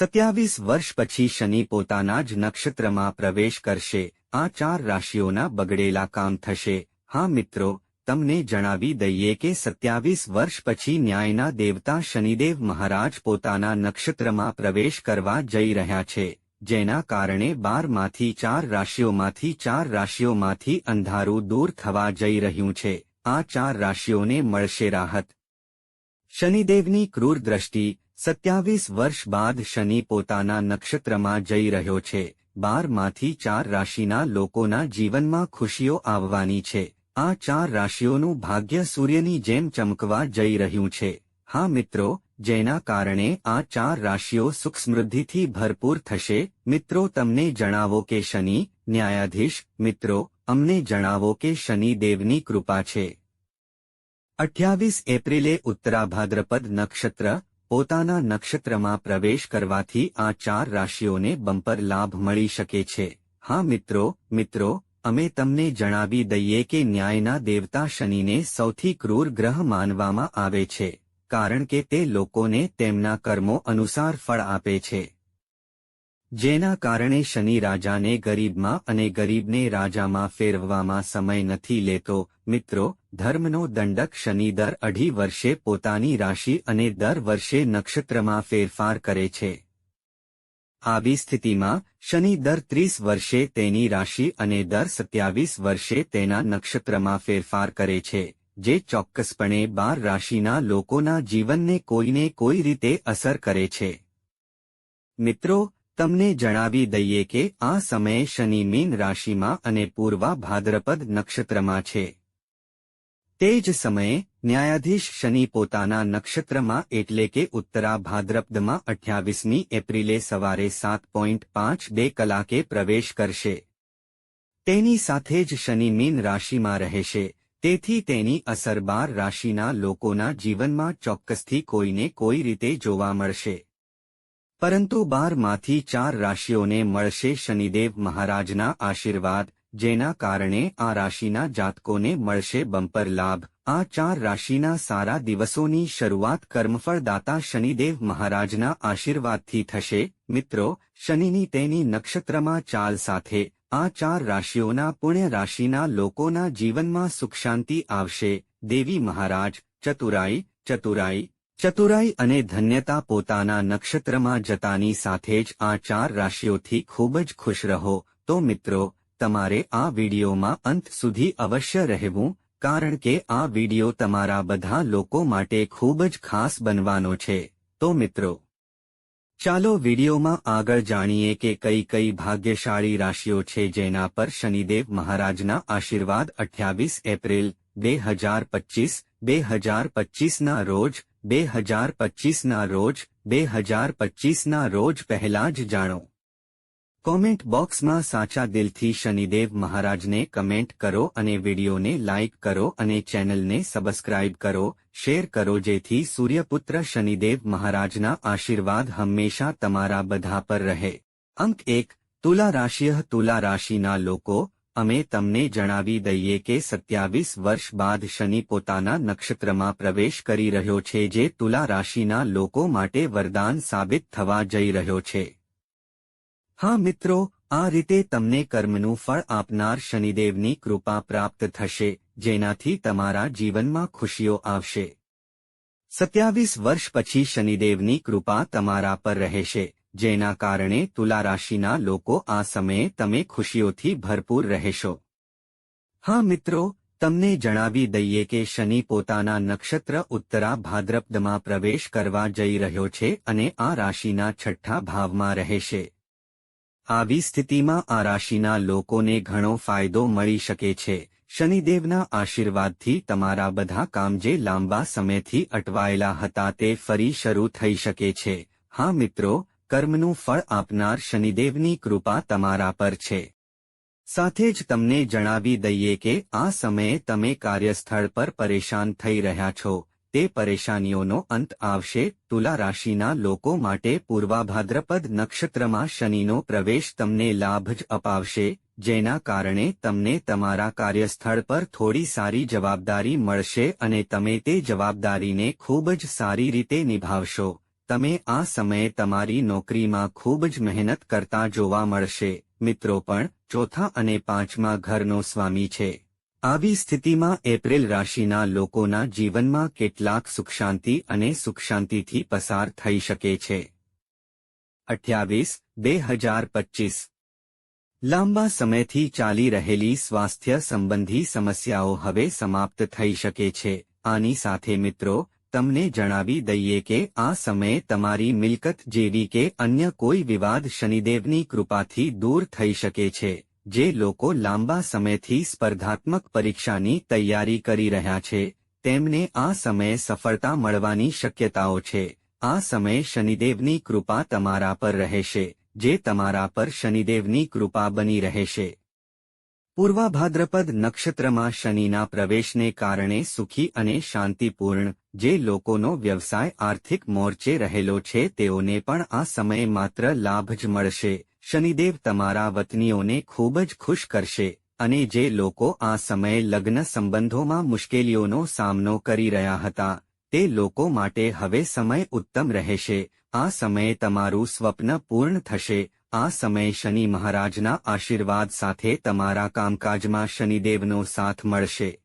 સત્યાવીસ વર્ષ પછી શનિ પોતાના જ નક્ષત્રમાં પ્રવેશ કરશે. આ ચાર રાશિઓના બગડેલા કામ થશે. હા મિત્રો, તમને જણાવી દઈએ કે સત્યાવીસ વર્ષ પછી ન્યાયના દેવતા શનિદેવ મહારાજ પોતાના નક્ષત્રમાં પ્રવેશ કરવા જઈ રહ્યા છે. જેના કારણે બારમાંથી ચાર રાશિઓમાંથી ચાર રાશિઓમાંથી અંધારું દૂર થવા જઈ રહ્યું છે. આ ચાર રાશિઓને મળશે રાહત. શનિદેવની ક્રૂર દ્રષ્ટિ સત્યાવીસ વર્ષ બાદ શનિ પોતાના નક્ષત્રમાં જઈ રહ્યો છે. બારમાંથી ચાર રાશિના લોકોના જીવનમાં ખુશીઓ આવવાની છે. આ ચાર રાશિઓનું ભાગ્ય સૂર્યની જેમ ચમકવા જઈ રહ્યું છે. હા મિત્રો, જેના કારણે આ ચાર રાશિઓ સુખ સમૃદ્ધિથી ભરપૂર થશે. મિત્રો, તમને જણાવો કે શનિ ન્યાયાધીશ. મિત્રો, અમને જણાવો કે શનિ દેવની કૃપા છે. અઠ્યાવીસ એપ્રિલે ઉત્તરાભાદ્રપદ નક્ષત્ર પોતાના નક્ષત્રમાં પ્રવેશ કરવાથી આ ચાર રાશિઓને બમ્પર લાભ મળી શકે છે. હા મિત્રો મિત્રો, અમે તમને જણાવી દઈએ કે ન્યાયના દેવતા શનિને સૌથી ક્રૂર ગ્રહ માનવામાં આવે છે, કારણ કે તે લોકોને તેમના કર્મો અનુસાર ફળ આપે છે. જેના કારણે શનિ રાજાને ગરીબમાં અને ગરીબને રાજામાં ફેરવવામાં સમય નથી લેતો, મિત્રો, ધર્મનો દંડક શનિ દર અઢી વર્ષે પોતાની રાશિ અને દર વર્ષે નક્ષત્રમાં ફેરફાર કરે છે. આવી સ્થિતિમાં, શનિ દર ત્રીસ વર્ષે તેની રાશિ અને દર સત્યાવીસ વર્ષે તેના નક્ષત્રમાં ફેરફાર કરે છે, જે ચોક્કસપણે બાર રાશિના લોકોના જીવનને કોઈને કોઈ રીતે અસર કરે છે. મિત્રો તમને જણાવી દઈએ કે આ સમયે શનિ મીન રાશિમાં અને પૂર્વા ભાદ્રપદ નક્ષત્રમાં છે. તે જ સમયે ન્યાયાધીશ શનિ પોતાના નક્ષત્રમાં એટલે કે ઉત્તરા ભાદ્રપદમાં અઠ્યાવીસમી એપ્રિલે સવારે સાત પોઈન્ટ પાંચ બે કલાકે પ્રવેશ કરશે. તેની સાથે જ શનિ મીન રાશિમાં રહેશે. તેથી તેની અસર બાર રાશિના લોકોના જીવનમાં ચોક્કસથી કોઈને કોઈ રીતે જોવા મળશે. પરંતુ બારમાંથી ચાર રાશિઓને મળશે શનિદેવ મહારાજના આશીર્વાદ, જેના કારણે આ રાશિના જાતકોને મળશે બમ્પર લાભ. આ ચાર રાશિના સારા દિવસોની શરૂઆત કર્મફળદાતા શનિદેવ મહારાજના આશીર્વાદથી થશે. મિત્રો, શનિની તેની નક્ષત્રમાં ચાલ સાથે આ ચાર રાશિઓના પુણ્ય રાશિના લોકોના જીવનમાં સુખ શાંતિ આવશે. દેવી મહારાજ, ચતુરાઈ ચતુરાઈ ચતુરાઈ અને ધન્યતા પોતાના નક્ષત્રમાં જતાની સાથે જ આ ચાર રાશિઓથી ખૂબ જ ખુશ રહો. તો મિત્રો, તમારે આ વિડીયોમાં અંત સુધી અવશ્ય રહેવું, કારણ કે આ વીડિયો તમારા બધા લોકો માટે ખૂબ જ ખાસ બનવાનો છે. તો મિત્રો, ચાલો વિડીયોમાં આગળ જાણીએ કે કઈ કઈ ભાગ્યશાળી રાશિઓ છે જેના પર શનિદેવ મહારાજના આશીર્વાદ અઠ્યાવીસ એપ્રિલ, બે હજાર પચીસ, બે હજાર પચીસના રોજ બે હજાર પચીસના રોજ, બે હજાર પચીસના રોજ પહેલા જ જાણો. કોમેન્ટ બોક્સમાં સાચા દિલથી શનિદેવ મહારાજને કમેન્ટ કરો અને વિડીયોને લાઇક કરો અને ચેનલને સબસ્ક્રાઇબ કરો, શેર કરો જેથી સૂર્યપુત્ર શનિદેવ મહારાજના આશીર્વાદ હંમેશા તમારા બધા પર રહે. અંક એક, તુલા રાશિય તુલા રાશિના લોકો અમે તમને જણાવી દઈએ કે સત્યાવીસ વર્ષ બાદ શનિ પોતાના નક્ષત્રમાં પ્રવેશ કરી રહ્યો છે જે તુલા રાશિના લોકો માટે વરદાન સાબિત થવા જઈ રહ્યો છે. હા મિત્રો, આ રીતે તમને કર્મનું ફળ આપનાર શનિદેવની કૃપા પ્રાપ્ત થશે, જેનાથી તમારા જીવનમાં ખુશીઓ આવશે. સત્યાવીસ વર્ષ પછી શનિદેવની કૃપા તમારા પર રહેશે. જેના કારણે તુલા રાશિના લોકો આ સમયે તમે ખુશીઓથી ભરપૂર રહેશો. હા મિત્રો, તમને જણાવી દઈએ કે શનિ પોતાના નક્ષત્ર ઉત્તરા ભાદ્રપદમાં પ્રવેશ કરવા જઈ રહ્યો છે અને આ રાશિના છઠ્ઠા ભાવમાં રહેશે. આવી સ્થિતિમાં આ રાશિના લોકોને ઘણો ફાયદો મળી શકે છે. શનિદેવના આશીર્વાદથી તમારા બધા કામ જે લાંબા સમયથી અટવાયેલા હતા તે ફરી શરૂ થઈ શકે છે. હા મિત્રો કર્મનું ફળ આપનાર શનિદેવની કૃપા તમારા પર છે. સાથે જ તમને જણાવી દઈએ કે આ સમયે તમે કાર્યસ્થળ પર પરેશાન થઈ રહ્યા છો. તે પરેશાનીઓનો અંત આવશે. તુલા રાશિના લોકો માટે પૂર્વાભાદ્રપદ નક્ષત્રમાં શનિનો પ્રવેશ તમને લાભ જ અપાવશે, જેના કારણે તમને તમારા કાર્યસ્થળ પર થોડી સારી જવાબદારી મળશે અને તમે તે જવાબદારીને ખૂબ જ સારી રીતે નિભાવશો. તમે આ સમયે તમારી નોકરીમાં ખૂબ જ મહેનત કરતા જોવા મળશે. મિત્રો પણ, ચોથા અને પાંચમા ઘરનો સ્વામી છે. આવી સ્થિતિમાં એપ્રિલ રાશિના લોકોના જીવનમાં કેટલાક સુખશાંતિ અને સુખશાંતિથી પસાર થઈ શકે છે. અઠ્યાવીસ બે હજાર પચીસ. લાંબા સમયથી ચાલી રહેલી સ્વાસ્થ્ય સંબંધી સમસ્યાઓ હવે સમાપ્ત થઈ શકે છે. આની સાથે મિત્રો તમને જણાવી દઈએ કે આ સમયે તમારી મિલકત જેવી કે અન્ય કોઈ વિવાદ શનિદેવની કૃપાથી દૂર થઈ શકે છે, જે લોકો લાંબા સમયથી સ્પર્ધાત્મક પરીક્ષાની તૈયારી કરી રહ્યા છે. તેમને આ સમયે સફળતા મળવાની શક્યતાઓ છે. આ સમયે શનિદેવની કૃપા તમારા પર રહેશે, જે તમારા પર શનિદેવની કૃપા બની રહેશે. પૂર્વા ભાદ્રપદ નક્ષત્રમાં શનિના પ્રવેશને કારણે સુખી અને શાંતિપૂર્ણ, જે લોકોનો વ્યવસાય આર્થિક મોરચે રહેલો છે, તેઓને પણ આ સમયે માત્ર લાભ જ મળશે. શનિદેવ તમારા વતનીઓને ખૂબ જ ખુશ કરશે અને જે લોકો આ સમયે લગ્ન સંબંધોમાં મુશ્કેલીઓનો સામનો કરી રહ્યા હતા, તે લોકો માટે હવે સમય ઉત્તમ રહેશે. આ સમયે તમારું સ્વપ્ન પૂર્ણ થશે. આ સમયે શનિ મહારાજના આશીર્વાદ સાથે તમારા કામકાજમાં શનિદેવનો સાથ મળશે.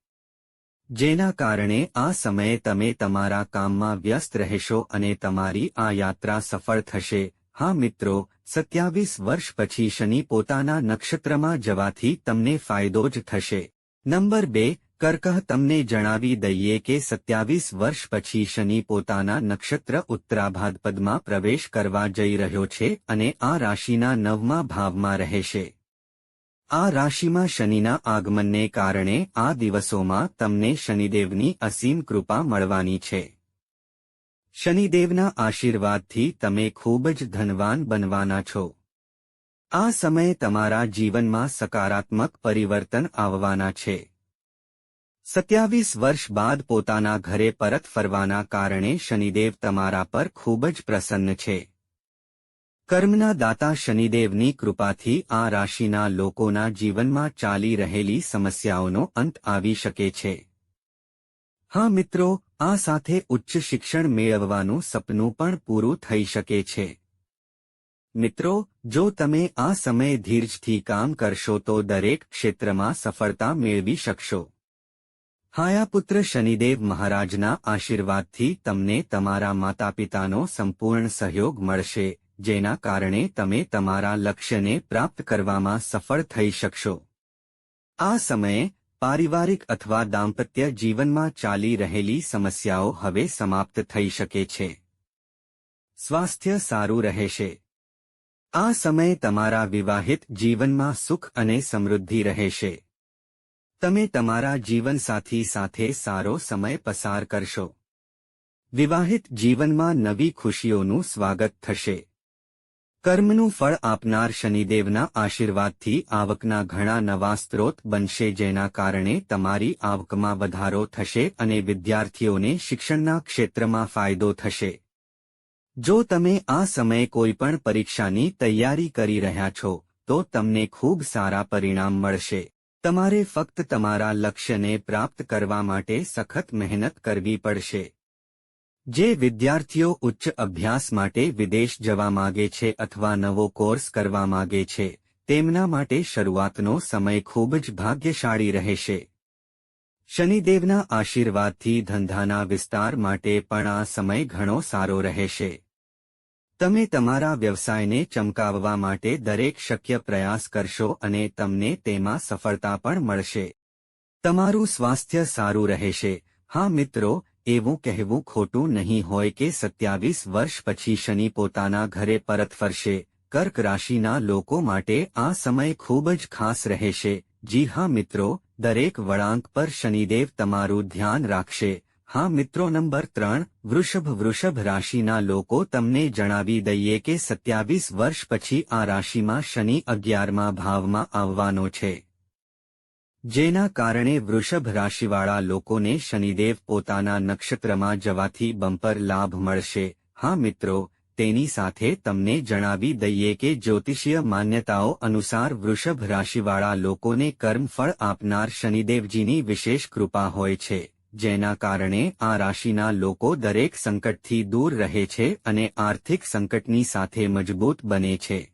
જેના કારણે આ સમયે તમે તમારા કામમાં વ્યસ્ત રહેશો અને તમારી આ યાત્રા સફળ થશે. હા મિત્રો, સત્યાવીસ વર્ષ પછી શનિ પોતાના નક્ષત્રમાં જવાથી તમને ફાયદો જ થશે. નંબર બે કર્કહ તમને જણાવી દઈએ કે સત્યાવીસ વર્ષ પછી શનિ પોતાના નક્ષત્ર ઉત્તરાભાદપદમાં પ્રવેશ કરવા જઈ રહ્યો છે અને આ રાશિના નવમા ભાવમાં રહેશે. આ રાશિમાં શનિના આગમનને કારણે આ દિવસોમાં તમને શનિદેવની અસીમ કૃપા મળવાની છે. શનિદેવના આશીર્વાદથી તમે ખૂબ જ ધનવાન બનવાના છો. આ સમયે તમારા જીવનમાં સકારાત્મક પરિવર્તન આવવાના છે. સત્યાવીસ વર્ષ બાદ પોતાના ઘરે પરત ફરવાના કારણે શનિદેવ તમારા પર ખૂબ જ પ્રસન્ન છે. કર્મના દાતા શનિદેવની કૃપાથી આ રાશિના લોકોના જીવનમાં ચાલી રહેલી સમસ્યાઓનો અંત આવી શકે છે. હા મિત્રો, આ સાથે ઉચ્ચ શિક્ષણ મેળવવાનું સપનું પણ પૂરું થઈ શકે છે. મિત્રો, જો તમે આ સમયે ધીરજથી કામ કરશો તો દરેક ક્ષેત્રમાં સફળતા મેળવી શકશો. હાયાપુત્ર શનિદેવ મહારાજના આશીર્વાદથી તમને તમારા માતાપિતાનો સંપૂર્ણ સહયોગ મળશે, જેના કારણે તમે તમારા લક્ષ્યને પ્રાપ્ત કરવામાં સફળ થઈ શકશો. આ સમયે, પારિવારિક અથવા દાંપત્ય જીવનમાં ચાલી રહેલી સમસ્યાઓ હવે સમાપ્ત થઈ શકે છે. સ્વાસ્થ્ય સારું રહેશે. આ સમયે તમારા વિવાહિત જીવનમાં સુખ અને સમૃદ્ધિ રહેશે. તમે તમારા જીવનસાથી સાથે સારો સમય પસાર કરશો. વિવાહિત જીવનમાં નવી ખુશીઓનું સ્વાગત થશે. કર્મનું ફળ આપનાર શનિદેવના આશીર્વાદથી આવકના ઘણા નવા સ્ત્રોત બનશે જેના કારણે તમારી આવકમાં વધારો થશે અને વિદ્યાર્થીઓને શિક્ષણના ક્ષેત્રમાં ફાયદો થશે. જો તમે આ સમયે કોઈપણ પરીક્ષાની તૈયારી કરી રહ્યા છો, તો તમને ખૂબ સારા પરિણામ મળશે. તમારે ફક્ત તમારા લક્ષ્યને પ્રાપ્ત કરવા માટે સખત મહેનત કરવી પડશે. જે વિદ્યાર્થીઓ ઉચ્ચ અભ્યાસ માટે વિદેશ જવા માગે છે અથવા નવો કોર્સ કરવા માગે છે, તેમના માટે શરૂઆતનો સમય ખૂબ જ ભાગ્યશાળી રહેશે. શનિદેવના આશીર્વાદથી ધંધાના વિસ્તાર માટે પણ આ સમય ઘણો સારો રહેશે. તમે તમારા વ્યવસાયને ચમકાવવા માટે દરેક શક્ય પ્રયાસ કરશો અને તમને તેમાં સફળતા પણ મળશે. તમારું સ્વાસ્થ્ય સારું રહેશે. હા મિત્રો, એવું કહેવું ખોટું નહીં હોય કે સત્યાવીસ વર્ષ પછી શનિ પોતાના ઘરે પરત ફરશે. કર્ક રાશિના લોકો માટે આ સમય ખૂબ જ ખાસ રહેશે. જી હા મિત્રો, દરેક વળાંક પર શનિદેવ તમારું ધ્યાન રાખશે. હા મિત્રો નંબર ત્રણ, વૃષભ વૃષભ રાશિના લોકો તમને જણાવી દઈએ કે સત્યાવીસ વર્ષ પછી આ રાશિમાં શનિ અગિયારમા ભાવમાં આવવાનો છે. જેના કારણે વૃષભ રાશિવાળા લોકોને શનિદેવ પોતાના નક્ષત્રમાં જવાથી બમ્પર લાભ મળશે. હા મિત્રો, તેની સાથે તમને જણાવી દઈએ કે જ્યોતિષીય માન્યતાઓ અનુસાર વૃષભ રાશિવાળા લોકોને કર્મફળ આપનાર શનિદેવજીની વિશેષ કૃપા હોય છે. જેના કારણે આ રાશિના લોકો દરેક સંકટથી દૂર રહે છે અને આર્થિક સંકટની સાથે મજબૂત બને છે.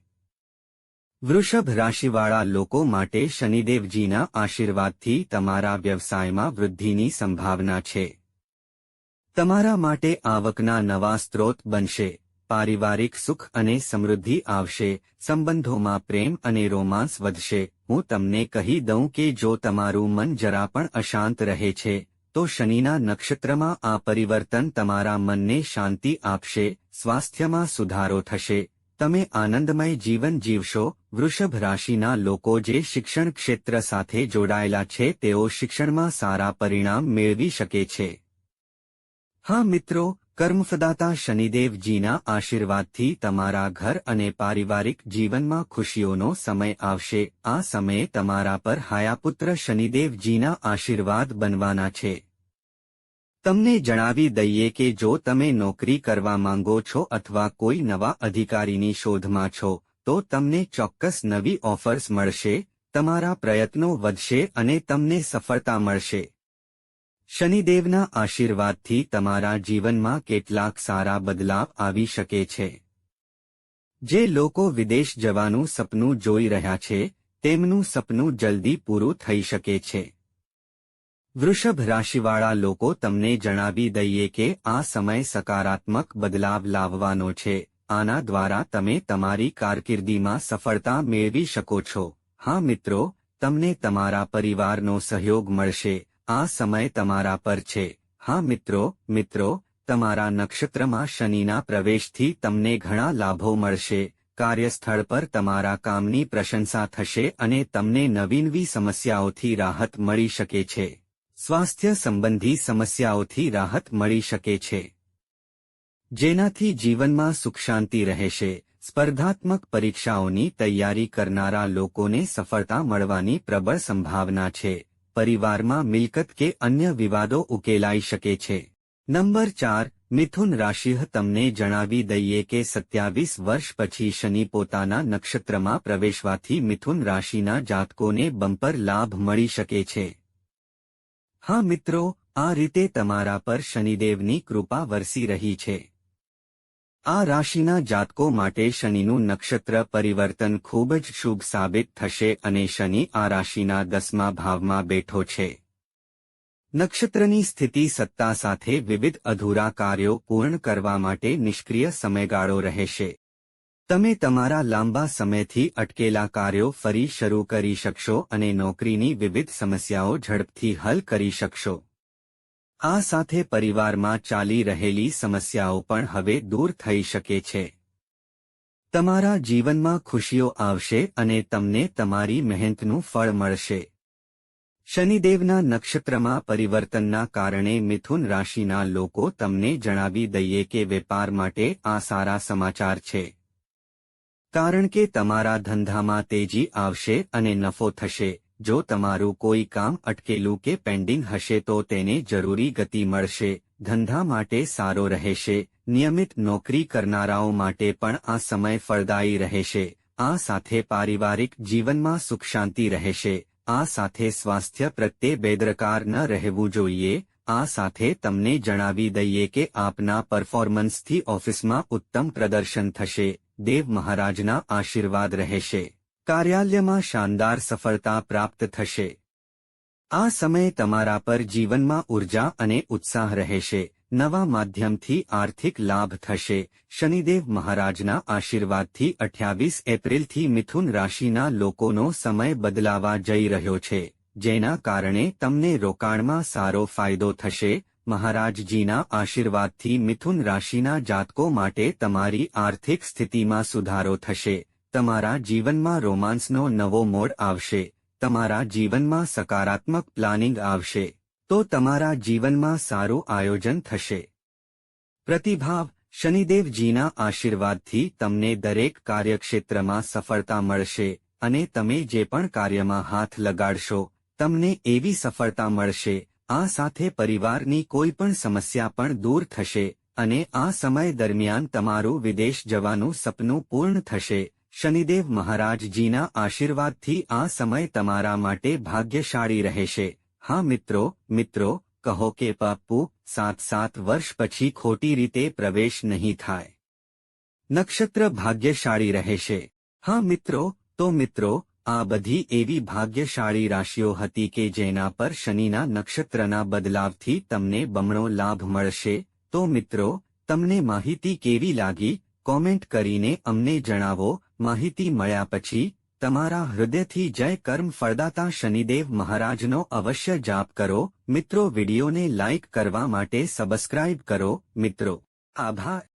વૃષભ રાશિવાળા લોકો માટે શનિદેવજીના આશીર્વાદથી તમારા વ્યવસાયમાં વૃદ્ધિની સંભાવના છે. તમારા માટે આવકના નવા સ્ત્રોત બનશે. પારિવારિક સુખ અને સમૃદ્ધિ આવશે. સંબંધોમાં પ્રેમ અને રોમાંસ વધશે. હું તમને કહી દઉં કે જો તમારું મન જરા પણ અશાંત રહે છે તો શનિના નક્ષત્રમાં આ પરિવર્તન તમારા મનને શાંતિ આપશે, સ્વાસ્થ્યમાં સુધારો થશે. તમે આનંદમય જીવન જીવશો. વૃષભ રાશિના લોકો જે શિક્ષણ ક્ષેત્ર સાથે જોડાયેલા છે, તેઓ શિક્ષણમાં સારા પરિણામ મેળવી શકે છે. હા મિત્રો કર્મફદાતા શનિદેવજીના આશીર્વાદથી તમારા ઘર અને પારિવારિક જીવનમાં ખુશીઓનો સમય આવશે. આ સમયે તમારા પર હાયાપુત્ર શનિદેવજીના આશીર્વાદ બનવાના છે. તમને જણાવી દઈએ કે જો તમે નોકરી કરવા માંગો છો અથવા કોઈ નવા અધિકારીની શોધમાં છો, તો તમને ચોક્કસ નવી ઓફર્સ મળશે, તમારા પ્રયત્નો વધશે અને તમને સફળતા મળશે. શનિદેવના આશીર્વાદથી તમારા જીવનમાં કેટલાક સારા બદલાવ આવી શકે છે. જે લોકો વિદેશ જવાનું સપનું જોઈ રહ્યા છે, તેમનું સપનું જલ્દી પૂરું થઈ શકે છે. વૃષભ રાશિવાળા લોકો તમને જણાવી દઈએ કે આ સમય સકારાત્મક બદલાવ લાવવાનો છે, આના દ્વારા તમે તમારી કારકિર્દીમાં સફળતા મેળવી શકો છો. હા મિત્રો, તમને તમારા પરિવારનો સહયોગ મળશે. આ સમય તમારા પર છે. હા મિત્રો મિત્રો, તમારા નક્ષત્રમાં શનિના પ્રવેશથી તમને ઘણા લાભો મળશે. કાર્યસ્થળ પર તમારા કામની પ્રશંસા થશે અને તમને નવીનવી સમસ્યાઓથી રાહત મળી શકે છે. સ્વાસ્થ્ય સંબંધી સમસ્યાઓથી રાહત મળી શકે છે. જેનાથી જીવનમાં સુખ શાંતિ રહેશે. સ્પર્ધાત્મક પરીક્ષાઓની તૈયારી કરનારા લોકોને સફળતા મળવાની પ્રબળ સંભાવના છે. પરિવારમાં મિલકત કે અન્ય વિવાદો ઉકેલાઈ શકે છે. નંબર ચાર, મિથુન રાશિ તમને જણાવી દઈએ કે સત્યાવીસ વર્ષ પછી શનિ પોતાના નક્ષત્રમાં પ્રવેશવાથી મિથુન રાશિના જાતકોને બમ્પર લાભ મળી શકે છે. હા મિત્રો, આ રીતે તમારા પર શનિદેવની કૃપા વરસી રહી છે. આ રાશિના જાતકો માટે શનિનું નક્ષત્ર પરિવર્તન ખૂબ જ શુભ સાબિત થશે અને શનિ આ રાશિના દસમા ભાવમાં બેઠો છે. નક્ષત્રની સ્થિતિ સત્તા સાથે વિવિધ અધૂરા કાર્યો પૂર્ણ કરવા માટે નિષ્ક્રિય સમયગાળો રહેશે. તમે તમારા લાંબા સમયથી અટકેલા કાર્યો ફરી શરૂ કરી શકશો અને નોકરીની વિવિધ સમસ્યાઓ ઝડપથી હલ કરી શકશો. આ સાથે પરિવારમાં ચાલી રહેલી સમસ્યાઓ પણ હવે દૂર થઈ શકે છે. તમારા જીવનમાં ખુશીઓ આવશે અને તમને તમારી મહેનતનું ફળ મળશે. શનિદેવના નક્ષત્રમાં પરિવર્તનના કારણે મિથુન રાશિના લોકો તમને જણાવી દઈએ કે વેપાર માટે આ સારા સમાચાર છે. કારણ કે તમારા ધંધામાં તેજી આવશે અને નફો થશે. જો તમારું કોઈ કામ અટકેલું કે પેન્ડિંગ હશે તો તેને જરૂરી ગતિ મળશે, ધંધા માટે સારો રહેશે, નિયમિત નોકરી કરનારાઓ માટે પણ આ સમય ફળદાયી રહેશે, આ સાથે પારિવારિક જીવનમાં સુખ શાંતિ રહેશે, આ સાથે સ્વાસ્થ્ય પ્રત્યે બેદરકાર ન રહેવું જોઈએ, આ સાથે તમને જણાવી દઈએ કે આપના પરફોર્મન્સથી ઓફિસમાં ઉત્તમ પ્રદર્શન થશે, દેવ મહારાજના આશીર્વાદ રહેશે. કાર્યાલયમાં શાનદાર સફળતા પ્રાપ્ત થશે. આ સમયે તમારા પર જીવનમાં ઊર્જા અને ઉત્સાહ રહેશે. નવા માધ્યમથી આર્થિક લાભ થશે. શનિદેવ મહારાજના આશીર્વાદથી અઠ્યાવીસ એપ્રિલથી મિથુન રાશિના લોકોનો સમય બદલાવા જઈ રહ્યો છે, જેના કારણે તમને રોકાણમાં સારો ફાયદો થશે. મહારાજજીના આશીર્વાદથી મિથુન રાશિના જાતકો માટે તમારી આર્થિક સ્થિતિમાં સુધારો થશે. તમારા જીવનમાં રોમાન્સનો નવો મોડ આવશે, તમારા જીવનમાં સકારાત્મક પ્લાનિંગ આવશે, તો તમારા જીવનમાં સારું આયોજન થશે. પ્રતિભાવ, શનિદેવજીના આશીર્વાદથી તમને દરેક કાર્યક્ષેત્રમાં સફળતા મળશે અને તમે જે પણ કાર્યમાં હાથ લગાડશો, તમને એવી સફળતા મળશે, આ સાથે પરિવારની કોઈ પણ સમસ્યા પણ દૂર થશે અને આ સમય દરમિયાન તમારું વિદેશ જવાનું સપનું પૂર્ણ થશે. શનિદેવ મહારાજજીના આશીર્વાદથી આ સમય તમારા માટે ભાગ્યશાળી રહેશે. હા મિત્રો મિત્રો, કહો કે પાપ્પુ સાત સાત વર્ષ પછી ખોટી રીતે પ્રવેશ નહીં થાય. નક્ષત્ર ભાગ્યશાળી રહેશે. હા મિત્રો, તો મિત્રો, આ બધી એવી ભાગ્યશાળી રાશિઓ હતી કે જેના પર શનિના નક્ષત્રના બદલાવથી તમને બમણો લાભ મળશે. તો મિત્રો, તમને માહિતી કેવી લાગી? કોમેન્ટ કરીને અમને જણાવો. માહિતી મળ્યા પછી, તમારા હૃદયથી જય કર્મ ફળદાતા શનિદેવ મહારાજનો અવશ્ય જાપ કરો. મિત્રો, વિડીયોને લાઇક કરવા માટે સબસ્ક્રાઇબ કરો. મિત્રો, આભાર.